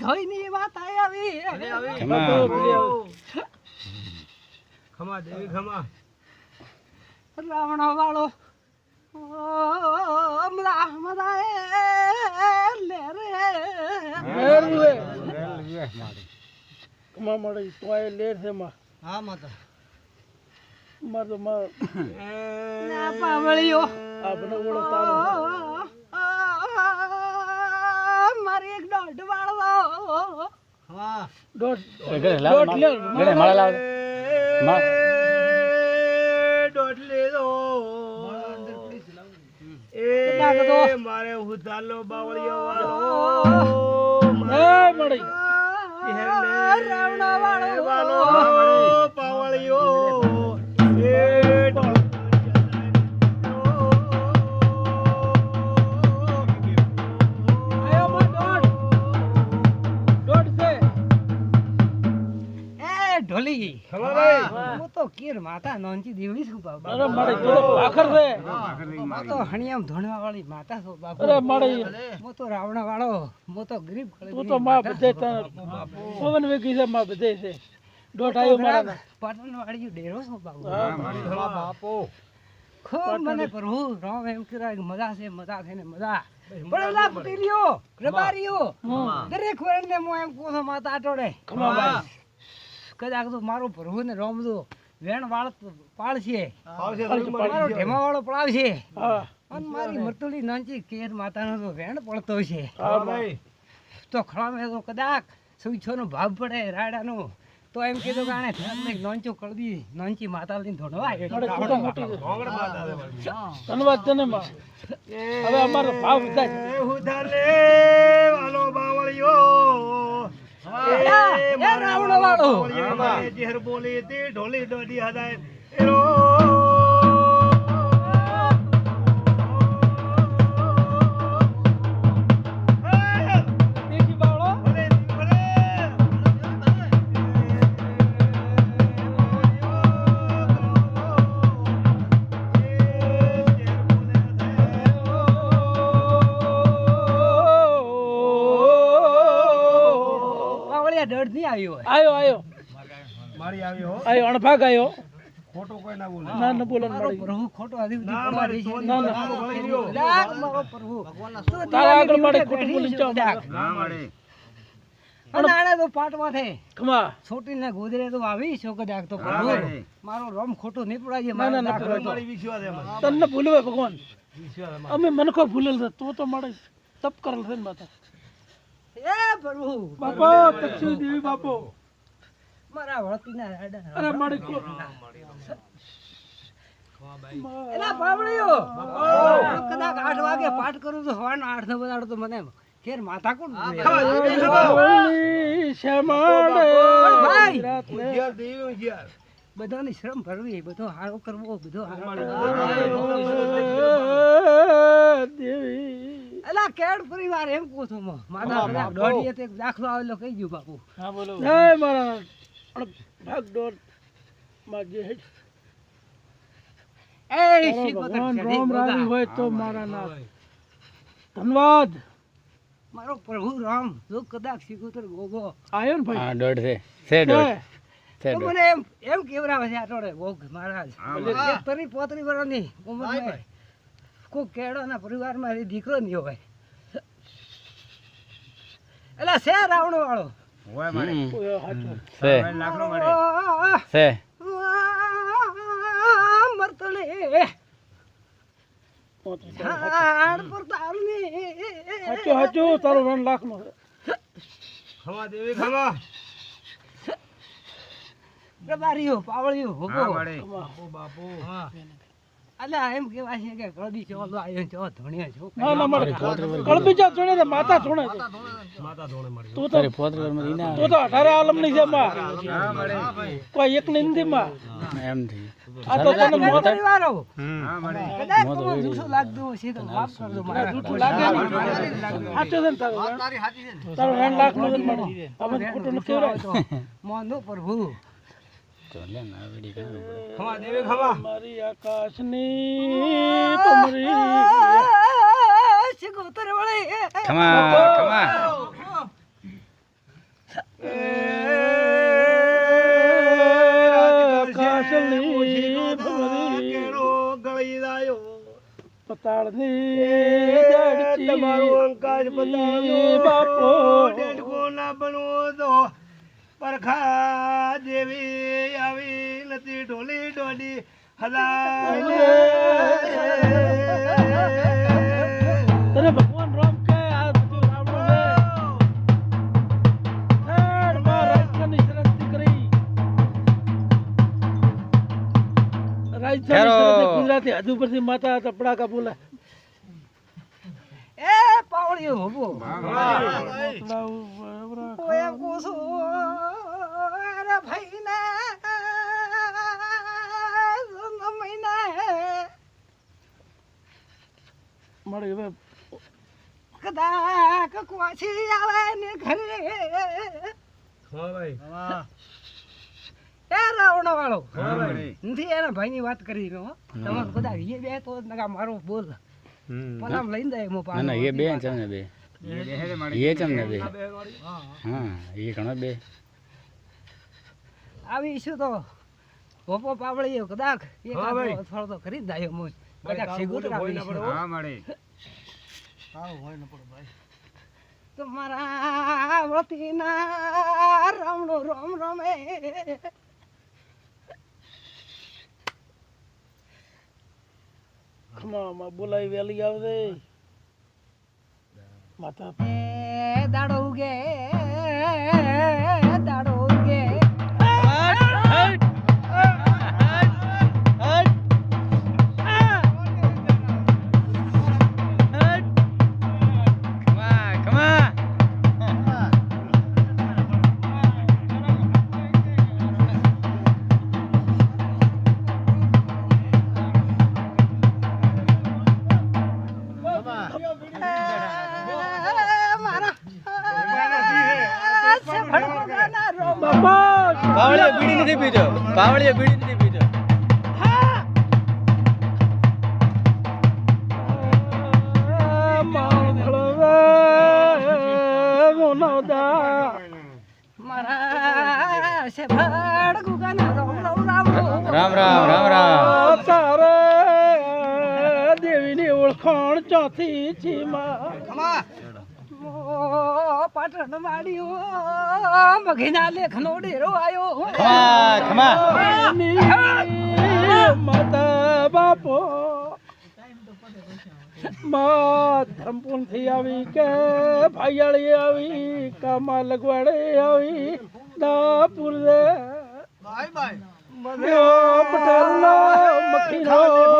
ધોઈની માતા આવી. ખમા દેવી ખમા રાવણ વાળો આપણે રે. મારે ઉધાલો બાવળિયો વાળો. એ રાવણ વાળો પાવળિયો એ ભાઈ હું તો કીર માતા નોંચી દેવડી છું બાબા. અરે મળી તો આખર છે. હું તો હણિયામ ધોણવા વાળી માતા છું બાપુ. અરે મળી હું તો રાવણ વાળો હું તો ગરીબ તું તો માં બધે તને પવન વેગી છે માં બધે છે. દોઢ મારા પાટણ વાળી ડેરો છું બાબુ બાપો. ખૂબ મને પ્રભુ રામ એમ કહેવાય કે મજા છે મજા છે ને મજા. પટેલીઓ રબારીઓ દરેક વર્ણને હું એમ કહું છું માતા આટોડે. કદાચ તો મારો પ્રભુ ને રામ તો વેણ વાળ પાળશે મારો ઢેમા વાળો પડાવશે અને મારી મરતુલી નાનચી કેર માતાનો તો વેણ પડતો છે. તો ખળામે તો કદાચ સુઈછો નો ભાવ પડે રાડાનો તો એમ કીધું કે આને ફેરને નોંચો કળદી નોંચી માતા લઈને ભાઈ. ધન્યવાદ તને હવે અમારો ભાવ ઉધાર. એ વાલો બાવળિયો એ રાવણ વાળો. ઝેર બોલી તે ઢોલી ડોડી હદાય એરો આવ્યો આયો આયો મારી આવી હો. આયો અણભાગ આયો ખોટું કોઈ ના બોલે. ના ના બોલન મારો. પ્રભુ ખોટો આધી ના, પડવા મારી છે. ના, ના. મારો ભગવાન મારો પ્રભુ. તારા આગળ મારે ખોટું બોલી જાવ જાઓ કદાચ. અને તો પાટવા થે ખમા. છોટીને ગોદરે તો આવી છો કદાચ તો પ્રભુ. મારો. રમ ખોટું નહીં પડાય ના. મારી વિશ્વાસ એમ તને ભૂલવે ભગવાન. અમે મનખો ભૂલેલ છે તો તો મળે તપ કરેલ છે ને માતા. એ પ્રભુ. બાપો તક્ષી દેવી બાપો. મારા વળતીના રાડા અરે મારી કો એલા પાવળિયો કદાચ આઠ વાગે પાઠ કરું તો હવાનો આઠ ને બજાડો તો મને ખેર માથા કોણ. બધાની શ્રમ ભરવી બધો હારો કરવો બધો હારો દેવી એલા કેડ પરિવાર એમ કહું છું મો માતા દોઢીએ તે દાખલો આવેલો કહી ગયું બાપુ જય મારા ભાગ દોડમાં જે હે. એ તારો શીખોતર ભગવાન રામ રાજી હોય તો મારા નાથ. ધન્યવાદ. મારો પ્રભુ રામ જો કદાચ શીખોતર ગોગો. આયો ને ભાઈ? હા દોઢ છે. છે દોઢ છે મને એમ એમ કેવરાવે છે આટોડે ગોગ મહારાજ. તરી પોતરી વર્ષની ઉંમરમાં કો કેડોના પરિવારમાં દીકરો નહીં હોય. એટલે છે રાવણ વાળો મરતલે. પર હાચું. હાચું. તારો લાખ નો ખમા દેવી ખમા પ્રભારીઓ પાવળીઓ હોગો બાપુ. બાપુ અલ્યા એમ કેવાય છે કે કળદી ચોલો આવ્યો છો ધણિયો છો ના ના મારે કળબીજા છોડે છે માતા છોડે છે. માતા ધોણે મળી તું તો તારી પોતરી વારમાં ઈ તો અઢારે આલમની છે માં કોઈ એક ની માં એમ. આ તો તને મોત પરિવારો. હમ. કદાચ તમને જૂઠું લાગતું હશે તો માફ કરજો મારા. જૂઠું લાગે નહીં. સાચું છે ને તારું રણ? તારું રણ લાખનું. મળે ખોટું કહેવાય. મોંધો પ્રભુ. તો લે ને વિડી કાઢો. ખમા દેવી ખમા મારી આકાશની પમરી શીખો ખમા ખમા. કાશલી ભમરી કેરો ગળી રાયો પતાળની જડચી તમારું અંકાશ બતાવ્યો. બાપો. ડેડકો ના બનવો તો પરખા જેવી આવી નથી ઢોલી ડોલી હલાય તને ભગવાન રામ કે આ બધું રાવણો ને થર્ડમાં રાજ્યની સૃષ્ટિ કરી રાજ્યની ખેરો. સૃષ્ટિ ગુજરાતી હજુ પરથી માતા તપડાકા બોલે એ પાવળિયો હોબો ઓય કોસો અરે ભાઈ ને મળે હવે. કદાક કુવાસી આવે ને ઘરે. એ રાવણ વાળો. નથી એના ભાઈની વાત કરી રહ્યો હો. તમારે બધા એ બે તો નકા મારો બોલ. પણ આમ લઈને જાય મો ના ના એ બે ચમ ને બે. એ ચમ ને બે. હા એ ઘણો બે. આવી શું તો? પોપો પાવળી કદાક. એક હા ભાઈ. આખો થોડો કરી જ જાય મોજ કદાક સિગુતરા પીશું. તમારા વતીના રામનો રોમ રોમે. ખમામાં બોલાવી વેલી આવજે. માતા દાડો ઉગે. પીતો પાવળીઓ બીડી નથી ભડકોના રોમ રોમ રામ રામ રામ. રામ રામ તારે દેવીની ઓળખાણ ચોથી છીમાં મો પાટણ માડ્યો મઘીના લેખનો ડેરો આવ્યો માતા બાપો ધરમપુરથી આવી કે ભાયાળી આવી કામા લગવાડે આવી દાપુર રે બાય બાય મખીનો